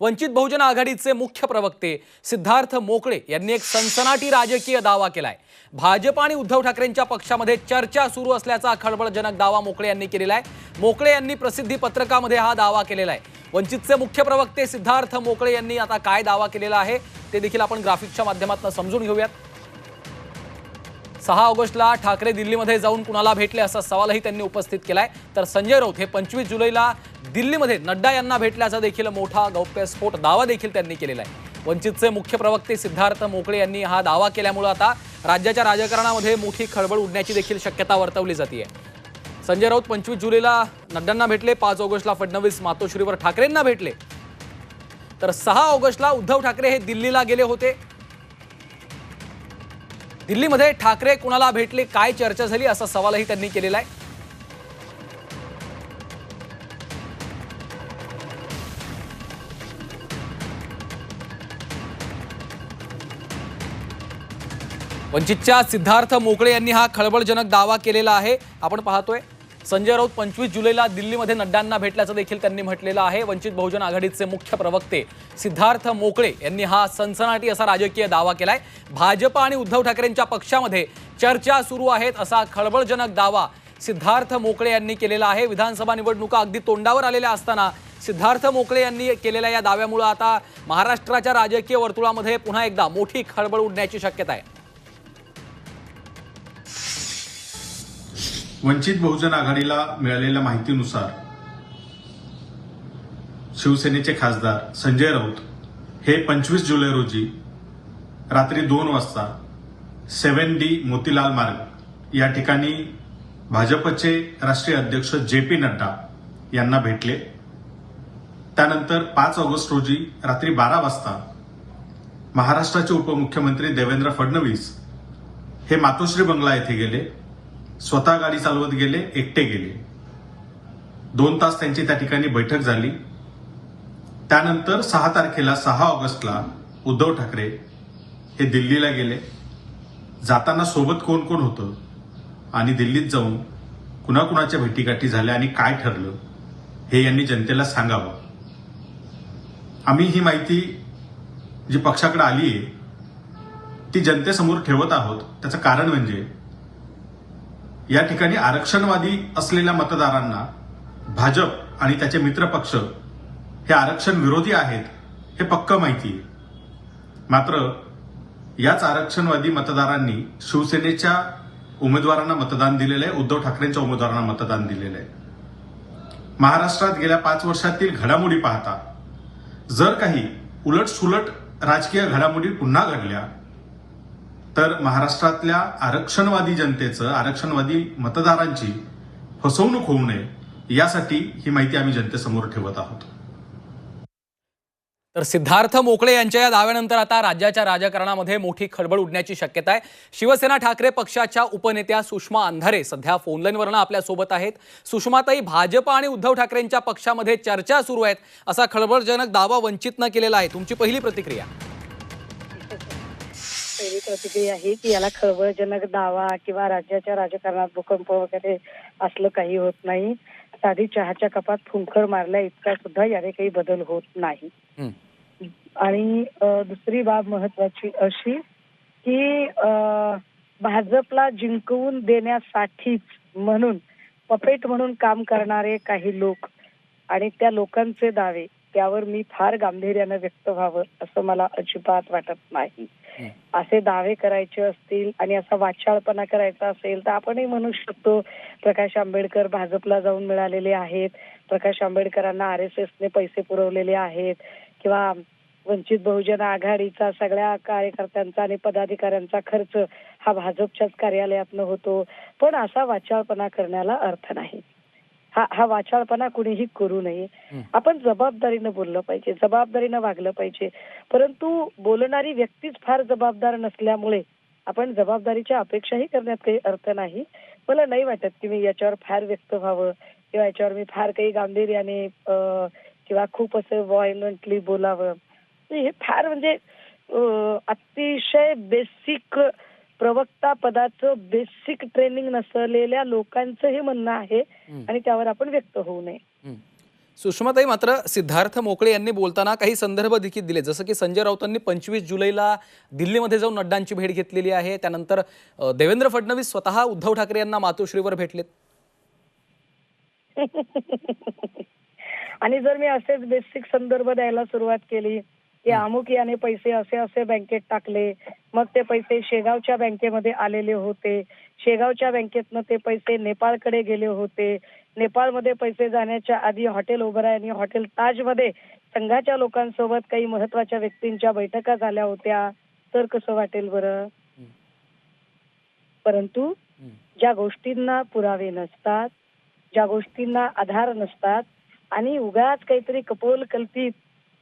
वंचित बहुजन आघाडीचे मुख्य प्रवक्ते सिद्धार्थ मोकळे यांनी एक सनसनाटी राजकीय दावा केलाय. भाजप आणि उद्धव ठाकरेंच्या पक्षामध्ये चर्चा सुरू असल्याचा खळबळजनक दावा मोकळे यांनी केलेला आहे. मोकळे यांनी प्रसिद्धी पत्रकामध्ये हा दावा केलेला आहे. वंचितचे मुख्य प्रवक्ते सिद्धार्थ मोकळे यांनी आता काय दावा केलेला आहे ते देखील आपण ग्राफिकच्या माध्यमातून समजून घेऊयात. सहा ऑगस्टला ठाकरे दिल्लीमध्ये जाऊन कुणाला भेटले असा सवालही त्यांनी उपस्थित केलाय. तर संजय राऊत हे पंचवीस जुलैला दिल्लीमध्ये नड्डा यांना भेटल्याचा देखील मोठा गौप्यस्फोट दावा देखील त्यांनी केलेला आहे. वंचितचे मुख्य प्रवक्ते सिद्धार्थ मोकळे यांनी हा दावा केल्यामुळे आता राज्याच्या राजकारणामध्ये मोठी खळबळ उडण्याची देखील शक्यता वर्तवली जाते संजय राऊत पंचवीस जुलैला नड्डांना भेटले पाच ऑगस्टला फडणवीस मातोश्रीवर ठाकरेंना भेटले. तर सहा ऑगस्टला उद्धव ठाकरे हे दिल्लीला गेले होते. दिल्लीमध्ये ठाकरे कुणाला भेटले काय चर्चा झाली असा सवालही त्यांनी केलेला आहे. वंचितच्या सिद्धार्थ मोकळे यांनी हा खळबळजनक दावा केलेला आहे. आपण पाहतोय. संजय राऊत पंचवीस जुलैला दिल्लीमध्ये नड्डांना भेटल्याचं देखील त्यांनी म्हटलेलं आहे. वंचित बहुजन आघाडीचे मुख्य प्रवक्ते सिद्धार्थ मोकळे यांनी हा सनसनाटी असा राजकीय दावा केलाय. भाजप आणि उद्धव ठाकरेंच्या पक्षामध्ये चर्चा सुरू आहेत असा खळबळजनक दावा सिद्धार्थ मोकळे यांनी केलेला आहे. विधानसभा निवडणुका अगदी तोंडावर आलेल्या असताना सिद्धार्थ मोकळे यांनी केलेल्या या दाव्यामुळे आता महाराष्ट्राच्या राजकीय वर्तुळामध्ये पुन्हा एकदा मोठी खळबळ उडण्याची शक्यता आहे. वंचित बहुजन आघाडीला मिळालेल्या माहितीनुसार शिवसेनेचे खासदार संजय राऊत हे पंचवीस जुलै रोजी रात्री दोन वाजता सेव्हन डी मोतीलाल मार्ग या ठिकाणी भाजपचे राष्ट्रीय अध्यक्ष जे पी नड्डा यांना भेटले. त्यानंतर पाच ऑगस्ट रोजी रात्री बारा वाजता महाराष्ट्राचे उपमुख्यमंत्री देवेंद्र फडणवीस हे मातोश्री बंगला येथे गेले. स्वतः गाडी चालवत गेले एकटे गेले. दोन तास त्यांची त्या ठिकाणी बैठक झाली. त्यानंतर सहा तारखेला सहा ऑगस्टला उद्धव ठाकरे हे दिल्लीला गेले. जाताना सोबत कोण कोण होतं? आणि दिल्लीत जाऊन कुणाकुणाच्या भेटीगाठी झाल्या आणि काय ठरलं? हे यांनी जनतेला सांगावं. आम्ही ही माहिती जी पक्षाकडे आली आहे ती जनतेसमोर ठेवत आहोत. त्याचं कारण म्हणजे या ठिकाणी आरक्षणवादी असलेल्या मतदारांना भाजप आणि त्याचे मित्रपक्ष हे आरक्षण विरोधी आहेत हे पक्क माहिती आहे. मात्र याच आरक्षणवादी मतदारांनी शिवसेनेच्या उमेदवारांना मतदान दिलेलं आहे उद्धव ठाकरेंच्या उमेदवारांना मतदान दिलेलं आहे. महाराष्ट्रात गेल्या पाच वर्षातील घडामोडी पाहता जर काही उलट सुलट राजकीय घडामोडी पुन्हा घडल्या तर महाराष्ट्रातल्या आरक्षणवादी जनतेचं आरक्षणवादी मतदारांची फसवणूक होऊ नये यासाठी ही माहिती आम्ही जनतेसमोर ठेवत आहोत. तर सिद्धार्थ मोकळे यांच्या या दाव्यानंतर आता राज्याच्या राजकारणामध्ये मोठी खळबळ उडण्याची शक्यता आहे. शिवसेना ठाकरे पक्षाच्या उपनेत्या सुषमा अंधारे सध्या फोनलाईनवरनं आपल्यासोबत आहेत. सुषमाताई भाजप आणि उद्धव ठाकरेंच्या पक्षामध्ये चर्चा सुरू आहेत असा खळबळजनक दावा वंचितनं केलेला आहे. तुमची पहिली प्रतिक्रिया. पहिली प्रतिक्रिया ही की याला खळबळजनक दावा किंवा राज्याच्या राजकारणात भूकंप वगैरे असलं काही होत नाही साधी चहाच्या कपात फुंकर मारल्या इतका सुद्धा याने काही बदल होत नाही. आणि दुसरी बाब महत्वाची अशी की भाजपला जिंकवून देण्यासाठीच म्हणून पपेट म्हणून काम करणारे काही लोक आणि त्या लोकांचे दावे त्यावर मी फार गांभीर्यानं व्यक्त व्हावं असं मला अजिबात वाटत नाही. असे दावे करायचे असतील आणि असा वाचाळपणा करायचा असेल तर आपणही म्हणू शकतो प्रकाश आंबेडकर भाजपला जाऊन मिळालेले आहेत. प्रकाश आंबेडकरांना आर एस एसने पैसे पुरवलेले आहेत. किंवा वंचित बहुजन आघाडीचा सगळ्या कार्यकर्त्यांचा आणि पदाधिकाऱ्यांचा खर्च हा भाजपच्याच कार्यालयातनं होतो. पण असा वाचाळपणा करण्याला अर्थ नाही. हा हा वाचाळपणा कुणीही करू नये. आपण जबाबदारीनं बोललं पाहिजे जबाबदारीनं वागलं पाहिजे. परंतु बोलणारी व्यक्तीच फार जबाबदार नसल्यामुळे आपण जबाबदारीच्या अपेक्षाही करण्यात काही अर्थ नाही. मला नाही वाटत की मी याच्यावर फार व्यक्त व्हावं किंवा याच्यावर मी फार काही गांभीर्याने किंवा खूप असं व्हायलंटली बोलावं. हे फार म्हणजे अतिशय बेसिक प्रवक्ता पदाचं बेसिक ट्रेनिंग नसलेल्या लोकांचं हे म्हणणं आहे. आणि त्यावर आपण व्यक्त होऊ नये. सुषमाताई मात्र सिद्धार्थ मोकळे यांनी बोलताना काही संदर्भ देखील दिले. जसं की संजय राऊतांनी पंचवीस जुलैला दिल्लीमध्ये जाऊन नड्डांची भेट घेतलेली आहे. त्यानंतर देवेंद्र फडणवीस स्वतः उद्धव ठाकरे यांना मातोश्रीवर भेटलेत. आणि जर मी असेच बेसिक संदर्भ द्यायला सुरुवात केली की अमुक याने पैसे असे असे बँकेत टाकले मग ते पैसे शेगावच्या बँकेमध्ये आलेले होते. शेगावच्या बँकेतनं ते पैसे नेपाळकडे गेले होते. नेपाळमध्ये पैसे जाण्याच्या आधी हॉटेल ओबराय आणि हॉटेल ताजमध्ये संघाच्या लोकांसोबत काही महत्त्वाच्या व्यक्तींच्या बैठका झाल्या होत्या. तर कसं वाटेल बरं? परंतु ज्या गोष्टींना पुरावे नसतात ज्या गोष्टींना आधार नसतात आणि उगाच काहीतरी कपोल कल्पित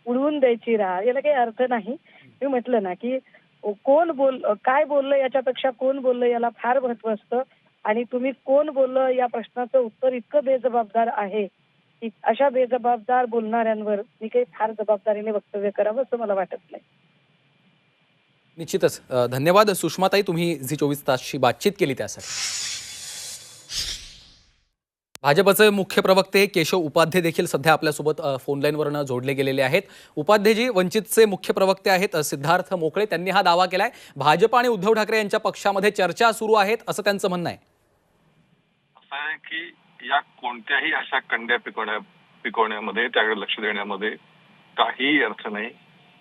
उडवून द्यायची राह याला काही अर्थ नाही. मी म्हटलं ना की कोण बोल काय बोललं याच्यापेक्षा कोण बोललं याला फार महत्त्व असतं. आणि तुम्ही कोण बोललं या प्रश्नाचं उत्तर इतकं बेजबाबदार आहे की अशा बेजबाबदार बोलणाऱ्यांवर मी काही फार जबाबदारीने वक्तव्य करावं असं मला वाटत नाही. निश्चितच. धन्यवाद. सुषमाताई तुम्ही झी चोवीस तासशी बातचीत केली त्यासाठी. भाजपचे मुख्य प्रवक्ते केशव उपाध्ये देखील सध्या आपल्यासोबत अ, फोन लाईनवरनं जोडले गेलेले आहेत. उपाध्येजी वंचितचे मुख्य प्रवक्ते आहेत सिद्धार्थ मोकळे. त्यांनी हा दावा केलाय. भाजप आणि उद्धव ठाकरे यांच्या पक्षामध्ये चर्चा सुरू आहेत असं त्यांचं म्हणणं आहे. असं आहे की या कोणत्याही अशा कंड्या पिकवण्या पिकवण्यामध्ये त्याकडे लक्ष देण्यामध्ये काहीही अर्थ नाही.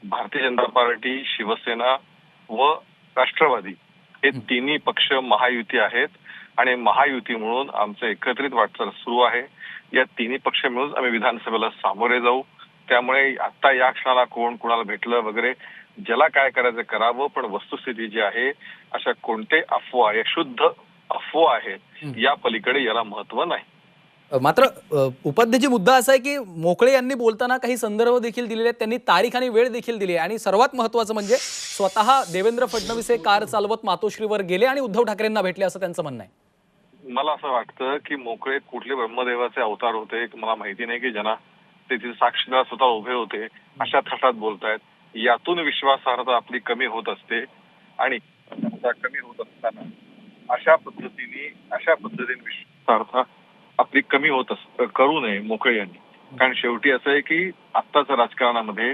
भारतीय जनता पार्टी शिवसेना व राष्ट्रवादी हे. तिन्ही पक्ष महायुती आहेत. आणि महायुती म्हणून आमचं एकत्रित वाटचाल सुरू आहे. या तिन्ही पक्ष मिळून आम्ही विधानसभेला सामोरे जाऊ. त्यामुळे आता या क्षणाला कोण कोणाला भेटलं वगैरे ज्याला काय करायचं करावं पण वस्तुस्थिती जी आहे अशा कोणते अफवा या शुद्ध अफवा आहेत या पलीकडे याला महत्त्व नाही. मात्र अ, उपाध्येजी मुद्दा असा आहे की मोकळे यांनी बोलताना काही संदर्भ देखील दिलेले आहेत. त्यांनी तारीख आणि वेळ देखील दिली आहे. आणि सर्वात महत्वाचं म्हणजे स्वतः देवेंद्र फडणवीस हे कार चालवत मातोश्रीवर गेले आणि उद्धव ठाकरेंना भेटले असं त्यांचं म्हणणं आहे. मला असं वाटतं की मोकळे कुठले ब्रह्मदेवाचे अवतार होते मला माहिती नाही की ज्यांना ते तिथे साक्षीदार स्वतः उभे होते अशा थाटात बोलतायत. यातून विश्वासार्हता आपली कमी होत असते आणि कमी होत असताना अशा पद्धतीने अशा पद्धतीने विश्वासार्हता आपली कमी होत अस करू नये मोकळे यांनी. कारण शेवटी असं आहे की आत्ताच्या राजकारणामध्ये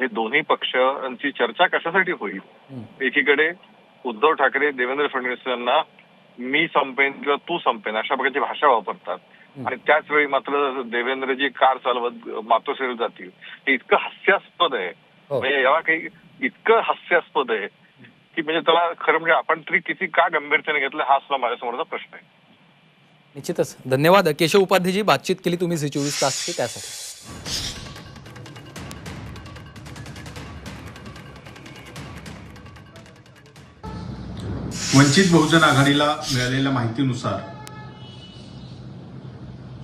हे दोन्ही पक्षांची चर्चा कशासाठी होईल? एकीकडे उद्धव ठाकरे देवेंद्र फडणवीस यांना मी संपेन किंवा तू संपेन अशा प्रकारची भाषा वापरतात. आणि त्याच वेळी मात्र देवेंद्रजी कार चालवत मातोश्रीवर जातील. हे इतकं हास्यास्पद आहे. हो. म्हणजे याला काही इतकं हास्यास्पद आहे की म्हणजे त्याला खरं म्हणजे आपण तरी किती का गंभीरतेने घेतलं हा सुद्धा माझ्यासमोरचा प्रश्न आहे. निश्चितच. धन्यवाद. केशव उपाध्येजी बातचीत केली तुम्ही चोवीस तासची त्यासाठी. वंचित बहुजन आघाडीला मिळालेल्या माहितीनुसार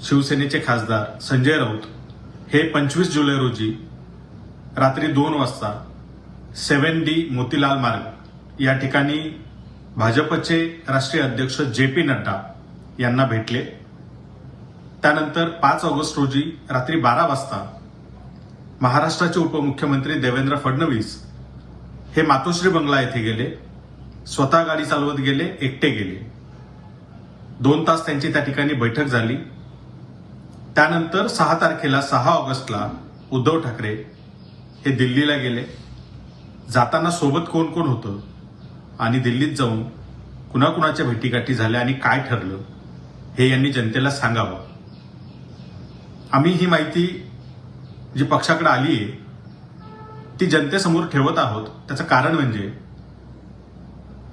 शिवसेनेचे खासदार संजय राऊत हे पंचवीस जुलै रोजी रात्री दोन वाजता सेव्हन डी मोतीलाल मार्ग या ठिकाणी भाजपचे राष्ट्रीय अध्यक्ष जे पी नड्डा यांना भेटले. त्यानंतर पाच ऑगस्ट रोजी रात्री बारा वाजता महाराष्ट्राचे उपमुख्यमंत्री देवेंद्र फडणवीस हे मातोश्री बंगला येथे गेले. स्वतः गाडी चालवत गेले एकटे गेले. दोन तास त्यांची त्या ठिकाणी बैठक झाली. त्यानंतर सहा तारखेला सहा ऑगस्टला उद्धव ठाकरे हे दिल्लीला गेले. जाताना सोबत कोण कोण होतं? आणि दिल्लीत जाऊन कुणाकुणाच्या भेटीगाठी झाल्या आणि काय ठरलं? हे यांनी जनतेला सांगावं. आम्ही ही माहिती जी पक्षाकडे आली आहे ती जनतेसमोर ठेवत आहोत. त्याचं कारण म्हणजे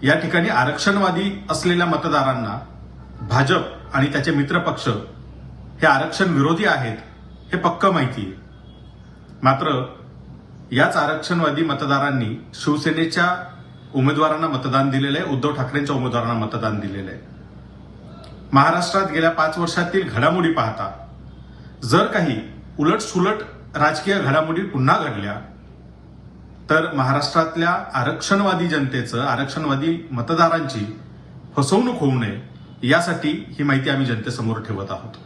या ठिकाणी आरक्षणवादी असलेल्या मतदारांना भाजप आणि त्याचे मित्रपक्ष हे आरक्षण विरोधी आहेत हे पक्क माहिती आहे. मात्र याच आरक्षणवादी मतदारांनी शिवसेनेच्या उमेदवारांना मतदान दिलेलं आहे उद्धव ठाकरेंच्या उमेदवारांना मतदान दिलेलं आहे. महाराष्ट्रात गेल्या पाच वर्षातील घडामोडी पाहता जर काही उलट सुलट राजकीय घडामोडी पुन्हा घडल्या तर महाराष्ट्रातल्या आरक्षणवादी जनतेचं आरक्षणवादी मतदारांची फसवणूक होऊ नये यासाठी ही माहिती आम्ही जनतेसमोर ठेवत आहोत.